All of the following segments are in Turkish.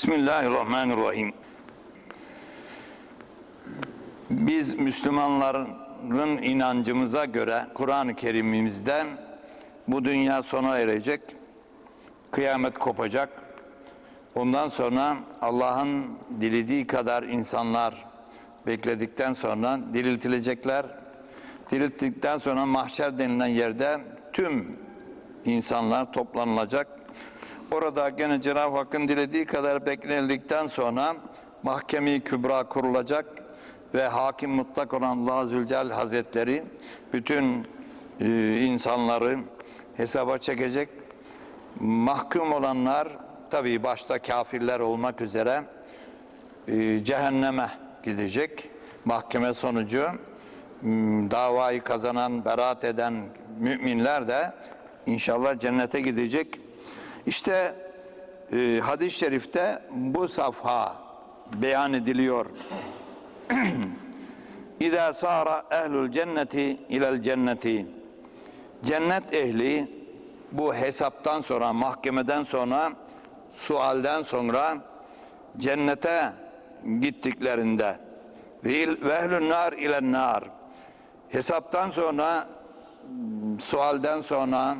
Bismillahirrahmanirrahim. Biz Müslümanların inancımıza göre Kur'an-ı Kerim'imizden bu dünya sona erecek, kıyamet kopacak. Ondan sonra Allah'ın dilediği kadar insanlar bekledikten sonra diriltilecekler. Dirilttikten sonra mahşer denilen yerde tüm insanlar toplanılacak. Orada gene Cenab-ı Hakk'ın dilediği kadar beklenildikten sonra mahkeme-i kübra kurulacak ve hakim mutlak olan Allah Zülcel Hazretleri bütün e, insanları hesaba çekecek. Mahkum olanlar tabii başta kafirler olmak üzere e, cehenneme gidecek. Mahkeme sonucu davayı kazanan, beraat eden müminler de inşallah cennete gidecek. İşte e, hadis-i şerifte bu safha beyan ediliyor. İza sara ehlul cenneti ilel cenneti. Cennet ehli bu hesaptan sonra, mahkemeden sonra, sualden sonra cennete gittiklerinde ve ehlün nar ilen nar. Hesaptan sonra, sualden sonra,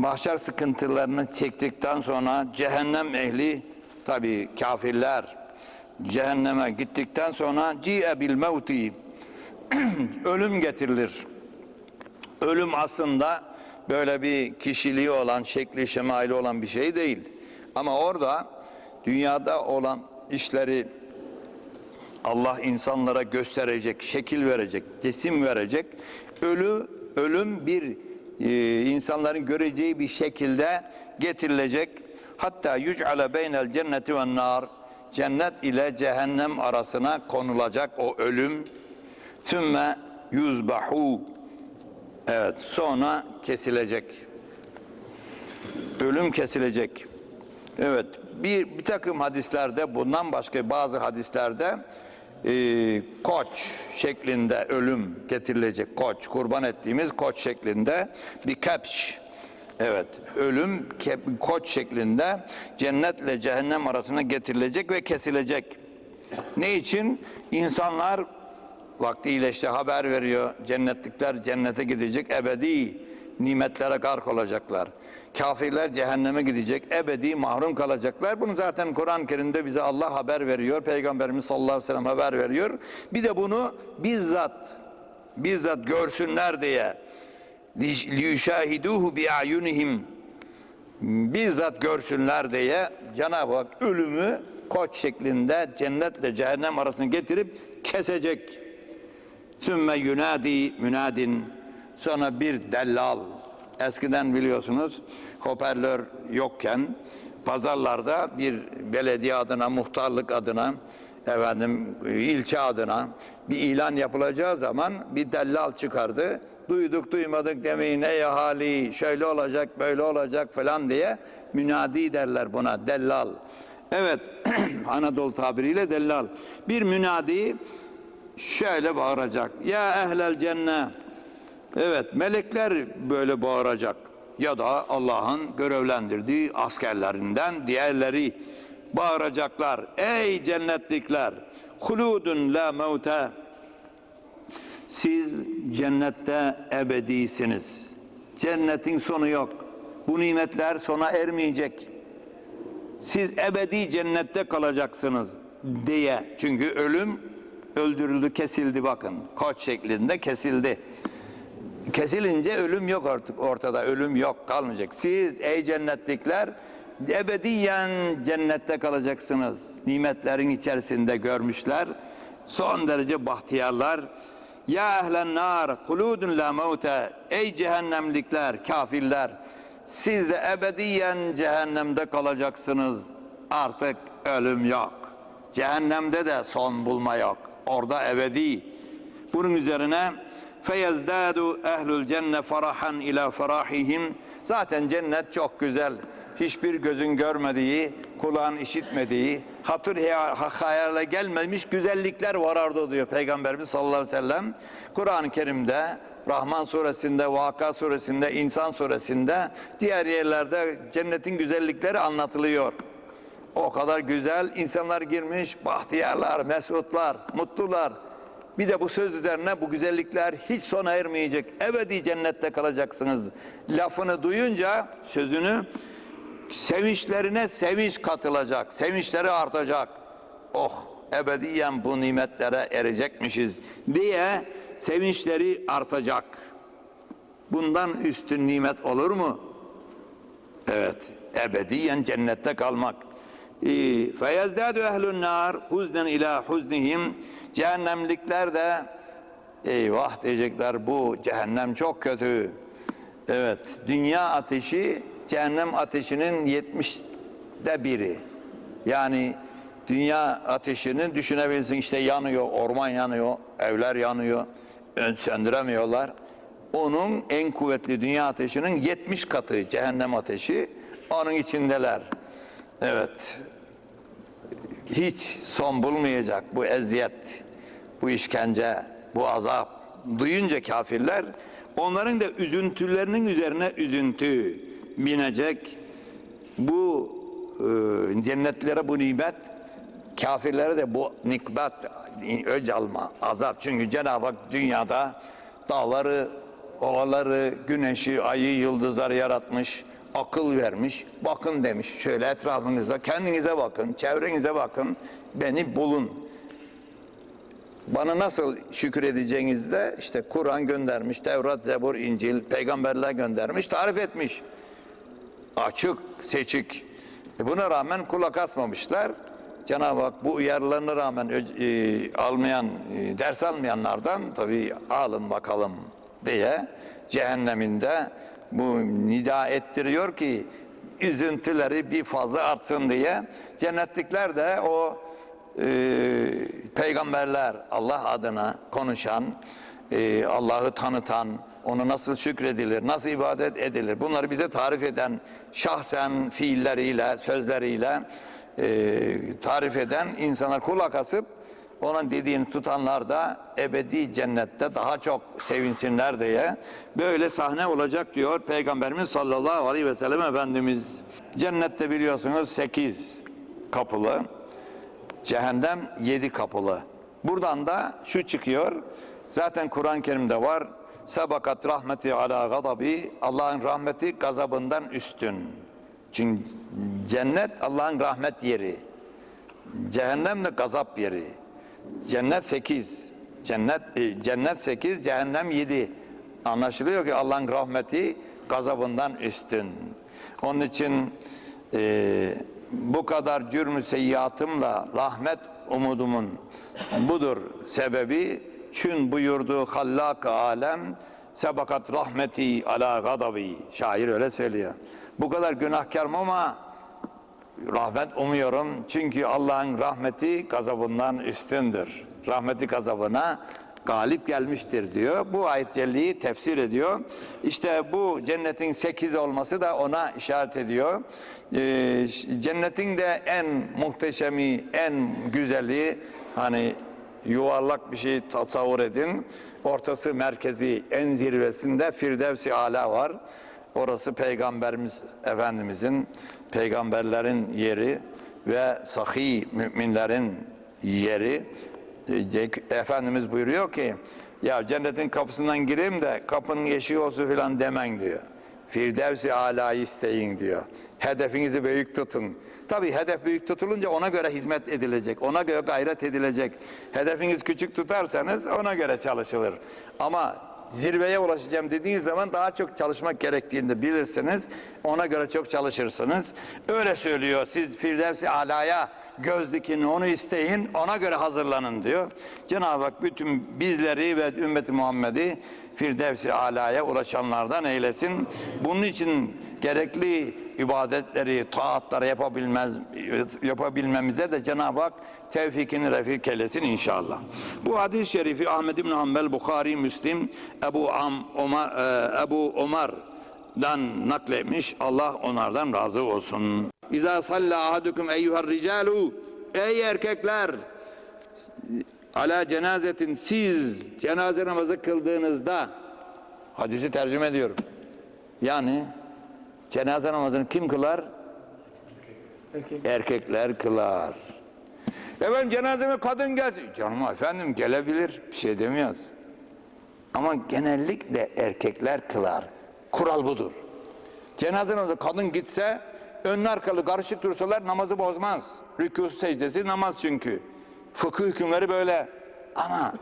mahşer sıkıntılarını çektikten sonra cehennem ehli tabi kafirler cehenneme gittikten sonra ci'e bil mevti ölüm getirilir. Ölüm aslında böyle bir kişiliği olan, şekli şemali olan bir şey değil. Ama orada dünyada olan işleri Allah insanlara gösterecek, şekil verecek, cisim verecek. Ölü, ölüm bir e, insanların göreceği bir şekilde getirilecek. Hatta yüc'ale beynel cenneti ve nar cennet ile cehennem arasına konulacak o ölüm. Tümme yüzbahu evet sonra kesilecek. Ölüm kesilecek. Evet bir, bir takım hadislerde bundan başka bazı hadislerde e, koç şeklinde ölüm getirilecek koç kurban ettiğimiz koç şeklinde bir kepş. Evet ölüm ke- koç şeklinde cennetle cehennem arasına getirilecek ve kesilecek. Ne için? İnsanlar vaktiyle işte haber veriyor. Cennetlikler cennete gidecek ebedi nimetlere gark olacaklar Kafirler cehenneme gidecek, ebedi mahrum kalacaklar. Bunu zaten Kur'an-ı Kerim'de bize Allah haber veriyor. Peygamberimiz sallallahu aleyhi ve sellem haber veriyor. Bir de bunu bizzat bizzat görsünler diye liyüşahiduhu bi ayunihim bizzat görsünler diye Cenab-ı Hak ölümü koç şeklinde cennetle cehennem arasını getirip kesecek. Sümme yunadi münadin sonra bir dellal Eskiden biliyorsunuz hoparlör yokken pazarlarda bir belediye adına, muhtarlık adına, efendim ilçe adına bir ilan yapılacağı zaman bir dellal çıkardı. Duyduk duymadık demeyin ey ahali şöyle olacak böyle olacak falan diye münadi derler buna dellal. Evet Anadolu tabiriyle dellal. Bir münadi şöyle bağıracak. Ya ehlel cennet Evet melekler böyle bağıracak ya da Allah'ın görevlendirdiği askerlerinden diğerleri bağıracaklar. Ey cennetlikler huludun la mevte siz cennette ebedisiniz. Cennetin sonu yok. Bu nimetler sona ermeyecek. Siz ebedi cennette kalacaksınız diye. Çünkü ölüm öldürüldü, kesildi bakın. Koç şeklinde kesildi. Kesilince ölüm yok artık ortada. Ölüm yok kalmayacak. Siz ey cennetlikler ebediyen cennette kalacaksınız. Nimetlerin içerisinde görmüşler. Son derece bahtiyarlar. Ya ehlen nar huludun la mevte ey cehennemlikler, kafirler siz de ebediyen cehennemde kalacaksınız. Artık ölüm yok. Cehennemde de son bulma yok. Orada ebedi. Bunun üzerine feyezdadu ehlül cenne farahan ila farahihim zaten cennet çok güzel hiçbir gözün görmediği kulağın işitmediği hatır hayale gelmemiş güzellikler var orada diyor Peygamberimiz sallallahu aleyhi ve sellem Kur'an-ı Kerim'de Rahman suresinde, Vaka suresinde, İnsan suresinde diğer yerlerde cennetin güzellikleri anlatılıyor. O kadar güzel insanlar girmiş, bahtiyarlar, mesutlar, mutlular. Bir de bu söz üzerine bu güzellikler hiç sona ermeyecek. Ebedi cennette kalacaksınız. Lafını duyunca sözünü sevinçlerine sevinç katılacak. Sevinçleri artacak. Oh ebediyen bu nimetlere erecekmişiz diye sevinçleri artacak. Bundan üstün nimet olur mu? Evet, ebediyen cennette kalmak. Feyezdâdü ehlün nâr huznen ilâ huznihim Cehennemlikler de eyvah diyecekler bu cehennem çok kötü. Evet, dünya ateşi cehennem ateşinin 70'de biri. Yani dünya ateşini düşünebilirsin işte yanıyor, orman yanıyor, evler yanıyor, ön söndüremiyorlar. Onun en kuvvetli dünya ateşinin 70 katı cehennem ateşi onun içindeler. Evet. Hiç son bulmayacak bu eziyet, bu işkence, bu azap. Duyunca kafirler onların da üzüntülerinin üzerine üzüntü binecek. Bu e, cennetlere bu nimet, kafirlere de bu nikbat, öc alma, azap. Çünkü Cenab-ı Hak dünyada dağları, ovaları, güneşi, ayı, yıldızları yaratmış, akıl vermiş. Bakın demiş şöyle etrafınıza, kendinize bakın, çevrenize bakın, beni bulun. Bana nasıl şükür edeceğiniz de işte Kur'an göndermiş, Tevrat, Zebur, İncil, peygamberler göndermiş, tarif etmiş. Açık, seçik. E buna rağmen kulak asmamışlar. Cenab-ı Hak bu uyarılarına rağmen e, almayan, e, ders almayanlardan tabii alın bakalım diye cehenneminde bu nida ettiriyor ki üzüntüleri bir fazla artsın diye. Cennetlikler de o e, peygamberler Allah adına konuşan, e, Allah'ı tanıtan, onu nasıl şükredilir, nasıl ibadet edilir bunları bize tarif eden şahsen fiilleriyle, sözleriyle e, tarif eden insanlar kulak asıp onun dediğini tutanlar da ebedi cennette daha çok sevinsinler diye böyle sahne olacak diyor Peygamberimiz sallallahu aleyhi ve sellem Efendimiz. Cennette biliyorsunuz sekiz kapılı, cehennem yedi kapılı. Buradan da şu çıkıyor, zaten Kur'an-ı Kerim'de var, Sebakat rahmeti ala gadabi, Allah'ın rahmeti gazabından üstün. Çünkü cennet Allah'ın rahmet yeri. Cehennem de gazap yeri. Cennet sekiz. Cennet e, cennet sekiz, cehennem yedi. Anlaşılıyor ki Allah'ın rahmeti gazabından üstün. Onun için e, bu kadar cürmü seyyiatımla rahmet umudumun budur sebebi. Çün buyurduğu hallak alem sebakat rahmeti ala gadabi. Şair öyle söylüyor. Bu kadar günahkarım ama rahmet umuyorum. Çünkü Allah'ın rahmeti gazabından üstündür. Rahmeti gazabına galip gelmiştir diyor. Bu ayet celliyi tefsir ediyor. İşte bu cennetin sekiz olması da ona işaret ediyor. Ee, cennetin de en muhteşemi, en güzeli hani yuvarlak bir şey tasavvur edin. Ortası merkezi en zirvesinde Firdevs-i Ala var. Orası Peygamberimiz Efendimizin, peygamberlerin yeri ve sahi müminlerin yeri. Efendimiz buyuruyor ki, ya cennetin kapısından gireyim de kapının eşiği olsun filan demen diyor. Firdevs-i Ala'yı isteyin diyor. Hedefinizi büyük tutun. Tabi hedef büyük tutulunca ona göre hizmet edilecek, ona göre gayret edilecek. Hedefiniz küçük tutarsanız ona göre çalışılır. Ama zirveye ulaşacağım dediğiniz zaman daha çok çalışmak gerektiğini bilirsiniz. Ona göre çok çalışırsınız. Öyle söylüyor. Siz Firdevs-i Ala'ya göz dikin, onu isteyin, ona göre hazırlanın diyor. Cenab-ı Hak bütün bizleri ve ümmeti Muhammed'i Firdevs-i Ala'ya ulaşanlardan eylesin. Bunun için gerekli ibadetleri, taatları yapabilmez, yapabilmemize de Cenab-ı Hak tevfikini refik eylesin inşallah. Bu hadis-i şerifi Ahmed İbn Hanbel, Bukhari, Müslim, Ebu Am, Omar, e, Ebu Omar'dan nakletmiş. Allah onlardan razı olsun. İza salla ahadukum eyyuhar ricalu Ey erkekler ala cenazetin siz cenaze namazı kıldığınızda hadisi tercüme ediyorum. Yani cenaze namazını kim kılar? Erkek. Erkekler kılar. Efendim cenazeme kadın gelsin. Canım efendim gelebilir. Bir şey demiyoruz. Ama genellikle erkekler kılar. Kural budur. Cenaze namazı kadın gitse önlü arkalı karışık dursalar namazı bozmaz. Rükû secdesi namaz çünkü. Fıkıh hükümleri böyle. Ama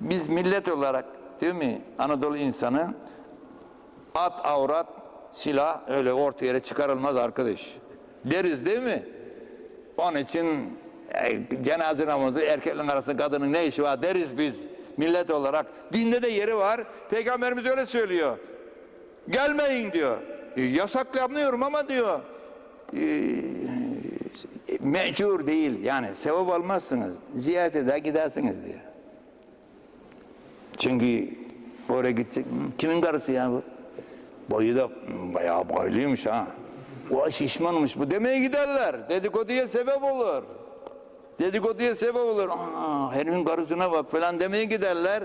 biz millet olarak değil mi Anadolu insanı at avrat silah öyle orta yere çıkarılmaz arkadaş. Deriz değil mi? Onun için e, cenaze namazı erkeklerin arasında kadının ne işi var deriz biz millet olarak. Dinde de yeri var. Peygamberimiz öyle söylüyor. Gelmeyin diyor. E, yasaklamıyorum ama diyor. E, mecbur değil yani sevap almazsınız. Ziyaret eder gidersiniz diyor. Çünkü oraya gidecek. Kimin karısı ya bu? Boyu da bayağı boyluymuş ha. O şişmanmış bu demeye giderler. Dedikoduya sebep olur. Dedikoduya sebep olur. Aa, herifin karısına bak falan demeye giderler.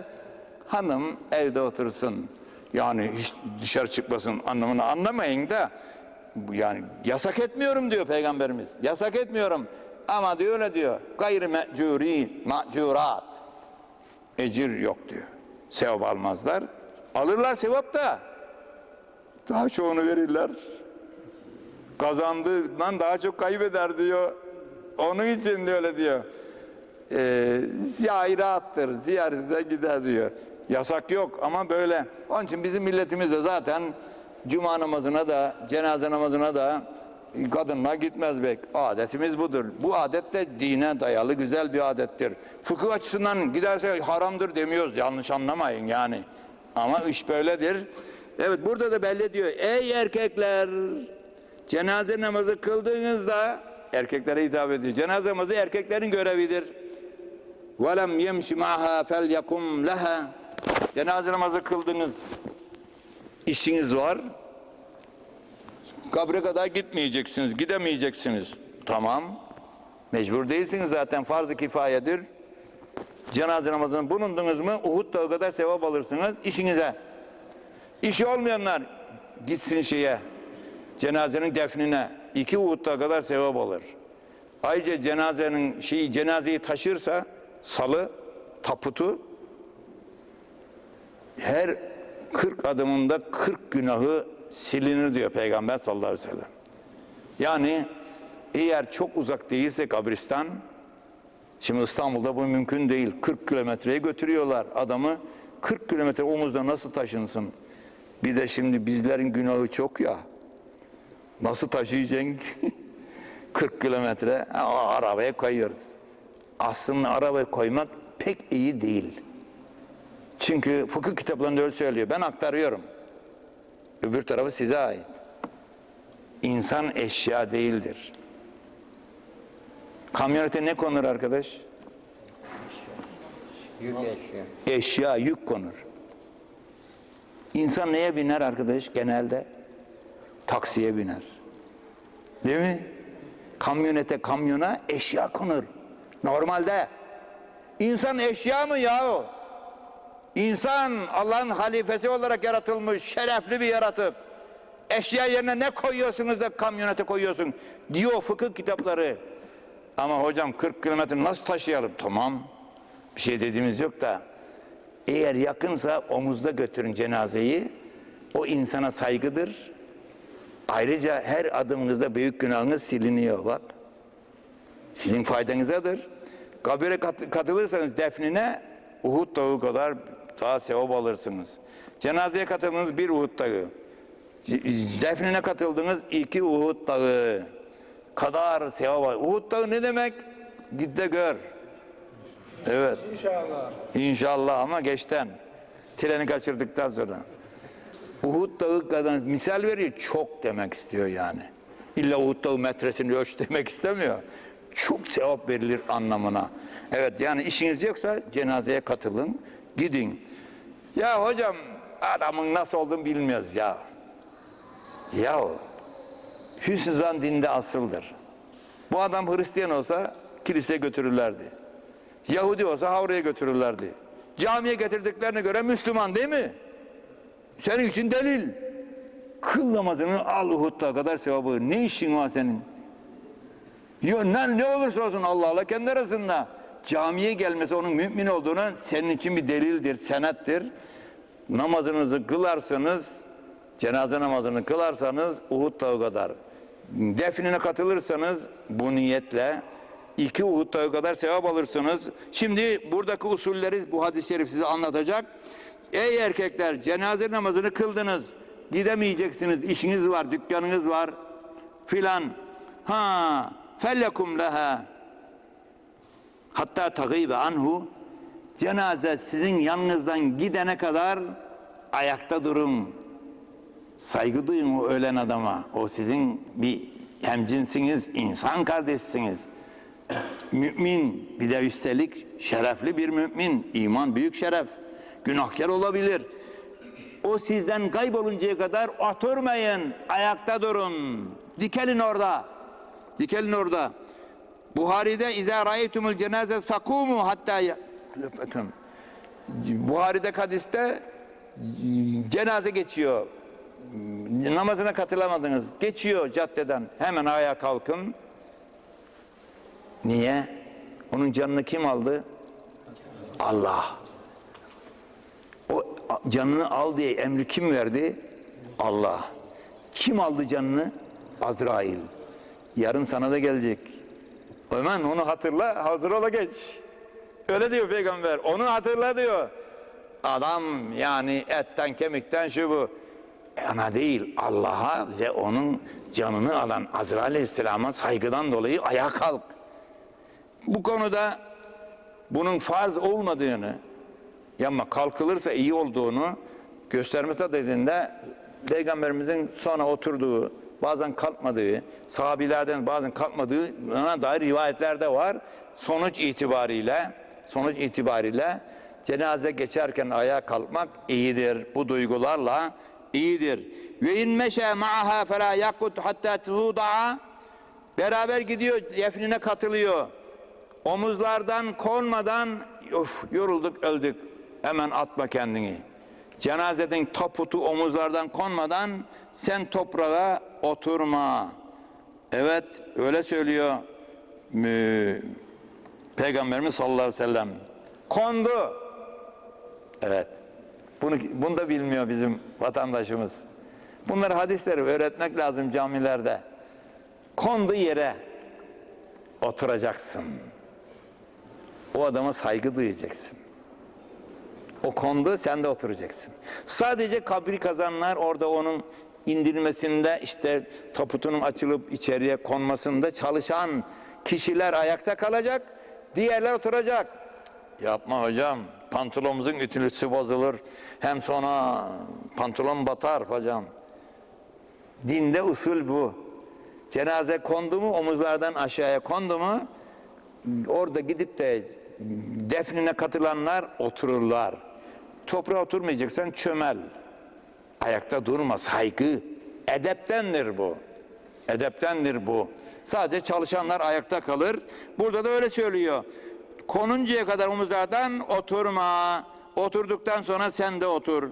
Hanım evde otursun. Yani hiç dışarı çıkmasın anlamını anlamayın da yani yasak etmiyorum diyor peygamberimiz. Yasak etmiyorum. Ama diyor öyle diyor. Gayrı mecuri, macurat. Ecir yok diyor. Sevap almazlar. Alırlar sevap da. Daha çoğunu verirler. Kazandığından daha çok kaybeder diyor. Onun için de öyle diyor. Ee, ziyarattır, ziyarete gider diyor. Yasak yok ama böyle. Onun için bizim milletimiz de zaten cuma namazına da, cenaze namazına da kadınla gitmez bek. Adetimiz budur. Bu adet de dine dayalı güzel bir adettir. Fıkıh açısından giderse haramdır demiyoruz. Yanlış anlamayın yani. Ama iş böyledir. Evet burada da belli diyor. Ey erkekler cenaze namazı kıldığınızda erkeklere hitap ediyor. Cenaze namazı erkeklerin görevidir. وَلَمْ يَمْشِ مَعَهَا فَلْيَقُمْ لَهَا Cenaze namazı kıldınız. İşiniz var. Kabre kadar gitmeyeceksiniz, gidemeyeceksiniz. Tamam. Mecbur değilsiniz zaten farz-ı kifayedir. Cenaze namazını bulundunuz mu Uhud dağı kadar sevap alırsınız işinize. İşi olmayanlar gitsin şeye cenazenin defnine iki Uhud dağı kadar sevap alır. Ayrıca cenazenin şeyi cenazeyi taşırsa salı taputu her 40 adımında 40 günahı silinir diyor Peygamber sallallahu aleyhi ve sellem. Yani eğer çok uzak değilse kabristan Şimdi İstanbul'da bu mümkün değil. 40 kilometreye götürüyorlar adamı. 40 kilometre omuzda nasıl taşınsın? Bir de şimdi bizlerin günahı çok ya. Nasıl taşıyacaksın ki? 40 kilometre Aa, arabaya koyuyoruz. Aslında arabaya koymak pek iyi değil. Çünkü fıkıh kitaplarında öyle söylüyor. Ben aktarıyorum. Öbür tarafı size ait. İnsan eşya değildir. Kamyonete ne konur arkadaş? Yük eşya. Eşya, yük konur. İnsan neye biner arkadaş genelde? Taksiye biner. Değil mi? Kamyonete, kamyona eşya konur. Normalde. İnsan eşya mı yahu? İnsan Allah'ın halifesi olarak yaratılmış, şerefli bir yaratık. Eşya yerine ne koyuyorsunuz da kamyonete koyuyorsun? Diyor fıkıh kitapları. Ama hocam 40 kilometre nasıl taşıyalım? Tamam. Bir şey dediğimiz yok da. Eğer yakınsa omuzda götürün cenazeyi. O insana saygıdır. Ayrıca her adımınızda büyük günahınız siliniyor bak. Sizin faydanızadır. Kabire kat- katılırsanız defnine Uhud dağı kadar daha sevap alırsınız. Cenazeye katıldınız bir Uhud dağı. Defnine katıldınız iki Uhud dağı. Kadar sevap var. Uhud dağı ne demek? Git de gör. Evet. İnşallah. İnşallah ama geçten. Treni kaçırdıktan sonra. Uhud dağı kadar misal veriyor. Çok demek istiyor yani. İlla Uhud dağı metresini ölç demek istemiyor. Çok sevap verilir anlamına. Evet yani işiniz yoksa cenazeye katılın. Gidin. Ya hocam adamın nasıl olduğunu bilmiyoruz ya. Ya hüsnü zan dinde asıldır. Bu adam Hristiyan olsa kiliseye götürürlerdi. Yahudi olsa havraya götürürlerdi. Camiye getirdiklerine göre Müslüman değil mi? Senin için delil. Kıl namazını al Uhud'da kadar sevabı. Ne işin var senin? Yo, ne, ne olursa olsun Allah Allah kendi arasında. Camiye gelmesi onun mümin olduğunu senin için bir delildir, senettir. Namazınızı kılarsanız, cenaze namazını kılarsanız Uhud dağı kadar. Defnine katılırsanız bu niyetle iki Uhud dağı kadar sevap alırsınız. Şimdi buradaki usulleri bu hadis-i şerif size anlatacak. Ey erkekler cenaze namazını kıldınız. Gidemeyeceksiniz, işiniz var, dükkanınız var filan. Ha, fellekum leha. Hatta tagibe anhu. Cenaze sizin yanınızdan gidene kadar ayakta durun. Saygı duyun o ölen adama. O sizin bir hemcinsiniz, insan kardeşsiniz. Mümin bir de üstelik şerefli bir mümin. İman büyük şeref. Günahkar olabilir. O sizden kayboluncaya kadar oturmayın. Ayakta durun. Dikelin orada. Dikelin orada. Buhari'de izâ râeytumul cenâze fakûmû hattâ bakın. Buhari'de hadiste cenaze geçiyor. Namazına katılamadınız. Geçiyor caddeden. Hemen ayağa kalkın. Niye? Onun canını kim aldı? Allah. O canını al diye emri kim verdi? Allah. Kim aldı canını? Azrail. Yarın sana da gelecek. Hemen onu hatırla, hazır ola geç. Öyle diyor peygamber. Onu hatırla diyor. Adam yani etten kemikten şu bu. Ana değil Allah'a ve onun canını alan Azrail Aleyhisselam'a saygıdan dolayı ayağa kalk. Bu konuda bunun farz olmadığını ama kalkılırsa iyi olduğunu göstermesi dediğinde Peygamberimizin sonra oturduğu, bazen kalkmadığı, sahabilerden bazen kalkmadığına dair rivayetlerde var. Sonuç itibariyle, sonuç itibariyle cenaze geçerken ayağa kalkmak iyidir. Bu duygularla iyidir. Ve in meşe ma'aha fela yakut hatta tuda'a beraber gidiyor, defnine katılıyor. Omuzlardan konmadan of yorulduk öldük. Hemen atma kendini. Cenazeden taputu omuzlardan konmadan sen toprağa oturma. Evet öyle söylüyor Peygamberimiz sallallahu aleyhi ve sellem. Kondu. Evet. Bunu, bunu da bilmiyor bizim vatandaşımız. Bunları hadisleri öğretmek lazım camilerde. Kondu yere oturacaksın. O adama saygı duyacaksın. O kondu sen de oturacaksın. Sadece kabri kazanlar orada onun indirilmesinde işte taputunun açılıp içeriye konmasında çalışan kişiler ayakta kalacak. Diğerler oturacak. Yapma hocam. Pantolonumuzun ütülüsü bozulur. Hem sonra pantolon batar hocam. Dinde usul bu. Cenaze kondu mu omuzlardan aşağıya kondu mu orada gidip de defnine katılanlar otururlar. Toprağa oturmayacaksan çömel. Ayakta durma saygı. Edeptendir bu. Edeptendir bu. Sadece çalışanlar ayakta kalır. Burada da öyle söylüyor. Konuncaya kadar omuzlardan oturma. Oturduktan sonra sen de otur.